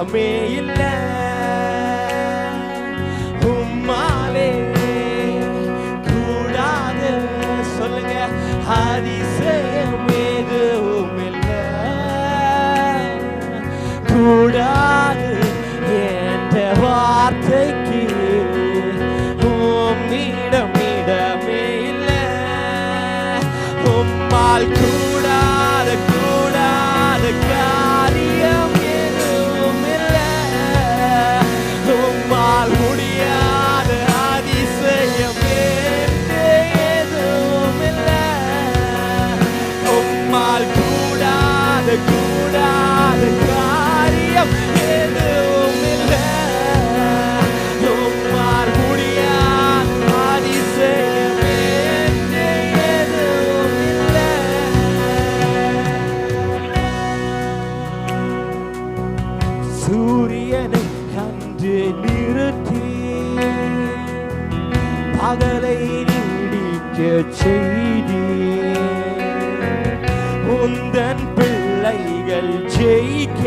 யாமே இல்ல. உம்மாலே கூடாது. சொல்லுங்க அதிசயம் எதுவும் இல்ல. கூடாது என்ற வார்த்தைக்கு உம்மிடம் இடமே இல்ல. உம்மால் கூட கேட்க செய்தி. உந்தன் பிள்ளைகள் ஜெயிக்க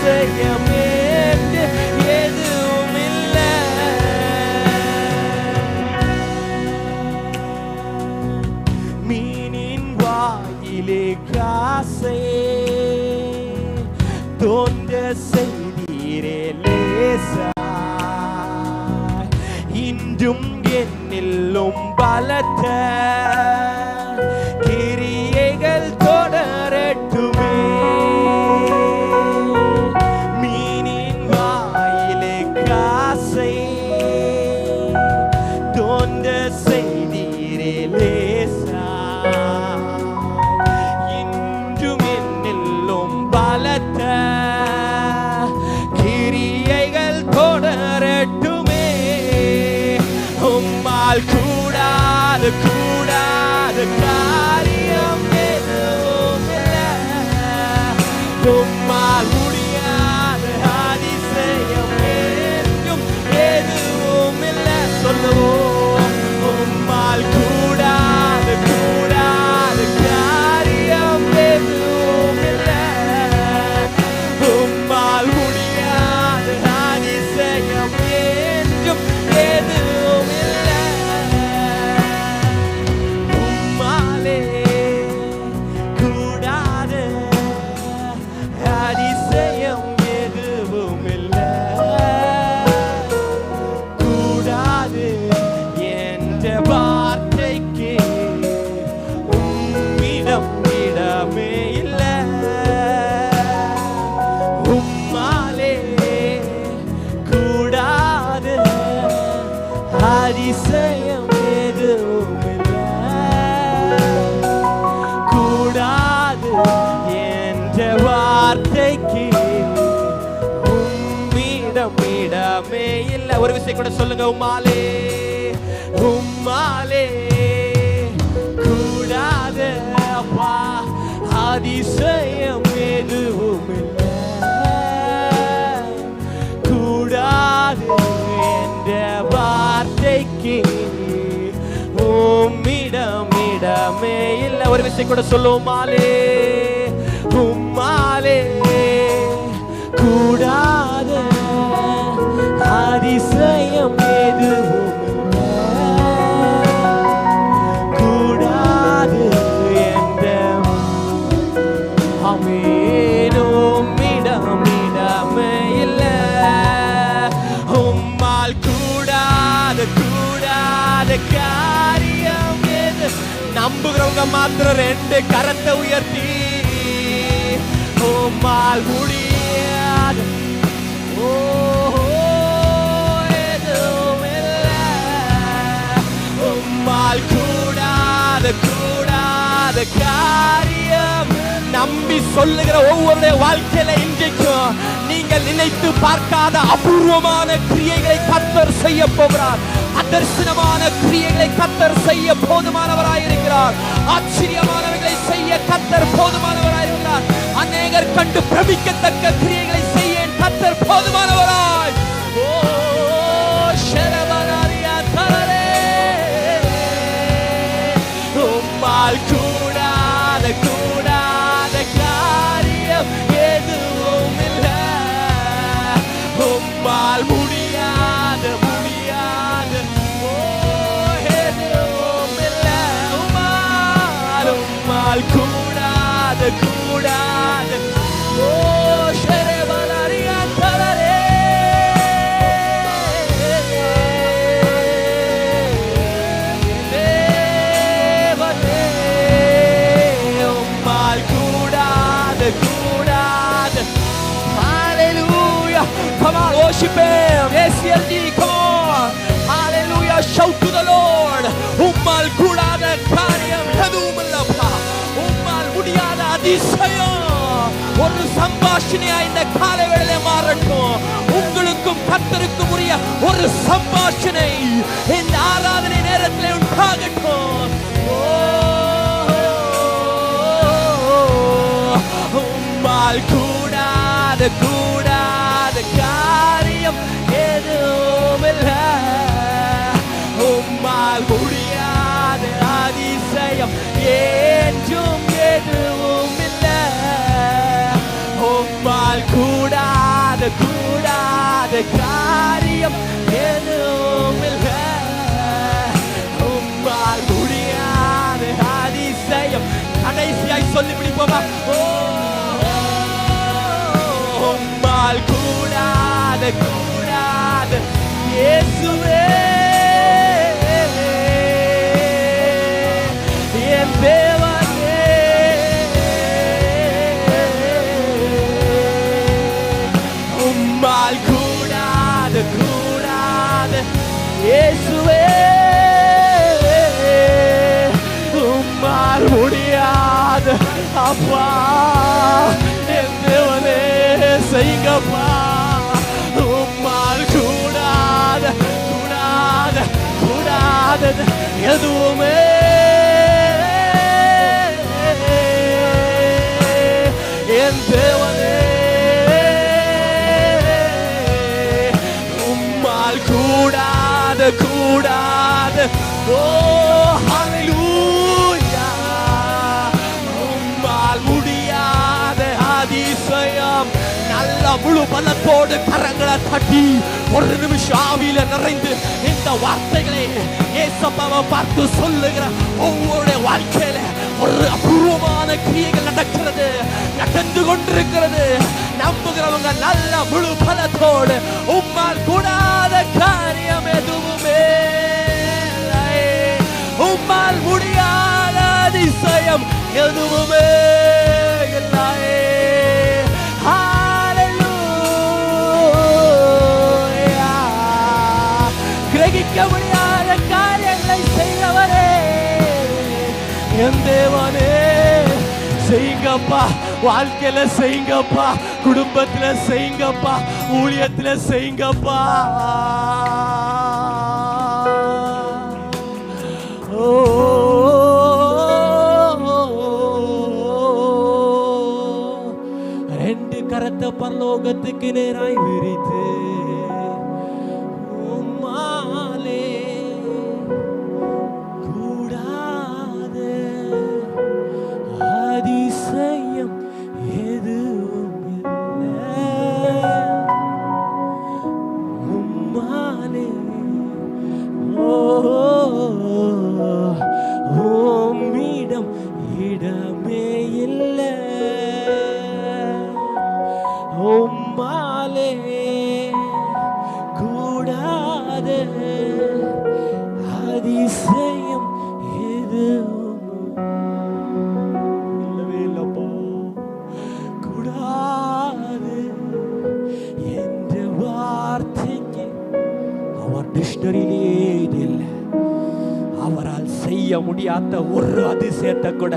செய்ய காசே தோன்ற செய்தீரே லேசாய் இன்றும் என்னில்லும் பலத்த அதிசயம் எதுவும் கூடாது என்ற வார்த்தைக்கு உம்மிடம் இடமே இல்லை. ஒரு விஷயம் கூட சொல்லுங்க உமாலே ஒன்றுமே இல்லை. ஒரு விஷயம் கூட சொல்லுமாலே உம்மாலே. கூடாத அதிசயம் எதுவும். கூடாது என்ற அமேனும் இடம் இடமே இல்லை. உம்மால் கூடாத கூடாத கா நம்புகிறவங்க மாத்திரம் ரெண்டு கரத்தை உயர்த்தி. உம்மால் முடியாது. ஓ எதுவும் இல்ல. உம்மால் கூடாத கூடாத காரியம் நம்பி சொல்லுகிற ஒவ்வொருடைய வாழ்க்கையில இன்றைக்கும் நீங்கள் நினைத்து பார்க்காத அபூர்வமான கிரியைகளை கத்தர் செய்ய போகிறார். அதர்சனமான கிரியைகளை கத்தர் செய்ய போதுமானவராய் இருக்கிறார். ஆச்சரியமானவைகளை செய்ய கத்தர் போதுமானவராய் இருக்கிறார். அநேகர் கண்டு பிரமிக்கத்தக்க கிரியைகளை செய்ய கத்தர் போதுமானவராய் Hallelujah. Come on, worship Him. ACLD, come on. Hallelujah. Shout to the Lord. உம்மால் கூடாத காரியம் எதுவும் இல்லப்பா உம்மால் முடியாத அதிசயம் ஒரு சம்பாஷணையா இந்த காலை வேளையில மாறட்டும் உங்களுக்கும் கத்தருக்கும் உரிய ஒரு சம்பாஷணை இந்த ஆராதனை நேரத்தில் உண்டாகட்டும் ஓ, உம்மால் கூடாத கூடாத கூடாத கூடாத காரியம் எதுவும் இல்ல. உம்மால் முடியாத அதிசயம். கடைசியாய் சொல்லி பிடிப்போமா உம்மால் கூடாத கூடாத. இயேசுவே அப்பா என் தேவனே செய்கப்பா உம்மால் கூடாத கூடாத கூடாதது எதுவுமே என் தேவனே உம்மால் கூடாத கூடாத ஓ பலத்தோடு கரங்களை தட்டி ஒரு நிமிஷம் ஆவியில நிறைந்து இந்த வார்த்தைகளை ஏசப்பாவை பார்த்து சொல்லுகிற ஒவ்வொரு வாழ்க்கையில ஒரு அபூர்வமான கிரியைகள் நடக்கிறது நடந்து கொண்டிருக்கிறது. நம்புகிறவங்க நல்ல முழு பலத்தோடு உம்மால் கூடாத காரியம் எதுவுமே உம்மால் முடியாத அதிசயம் எதுவுமே என் தேவனே செய்யுங்கப்பா வாழ்க்கையில செய்யுங்கப்பா குடும்பத்துல செய்யுங்கப்பா ஊழியத்துல செய்யுங்கப்பா ஓ. ரெண்டு கரத்தை பரலோகத்துக்கு நேராய் விரித்து முடியாத ஒரு அதிசயத்தை கூட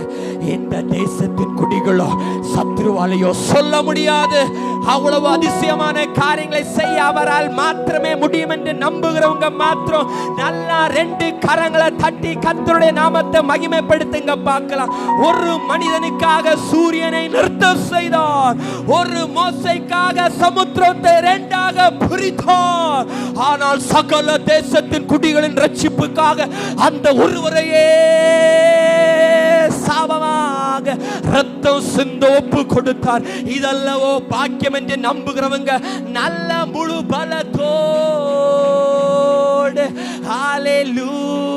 இந்த தேசத்தின் குடிகளோ சத்ருவாலையோ சொல்ல முடியாது. அவ்வளவு அதிசயமான காரியங்களை செய்ய அவரால் மாத்திரமே முடியும் என்று நம்புகிறவங்க மாத்திரம் நல்லா ரெண்டு கரங்களை தட்டி கத்தருடைய நாமத்தை மகிமைப்படுத்துங்க பார்க்கலாம். ஒரு மனிதனுக்காக சூரியனை நிறுத்தம் செய்தார் ஒரு மோசைக்காக சமுத்திரத்தை ரெண்டாக பிரித்தார் ஆனால் சகல தேசத்தின் குடிகளின் ரட்சிப்புக்காக அந்த ஒருவரையே நமக்காக ரத்தம் சிந்த ஒப்பு கொடுத்தார். இதல்லவோ பாக்கியம் என்று நம்புகிறவங்க நல்ல முழு பலத்தோடு. ஹalleluya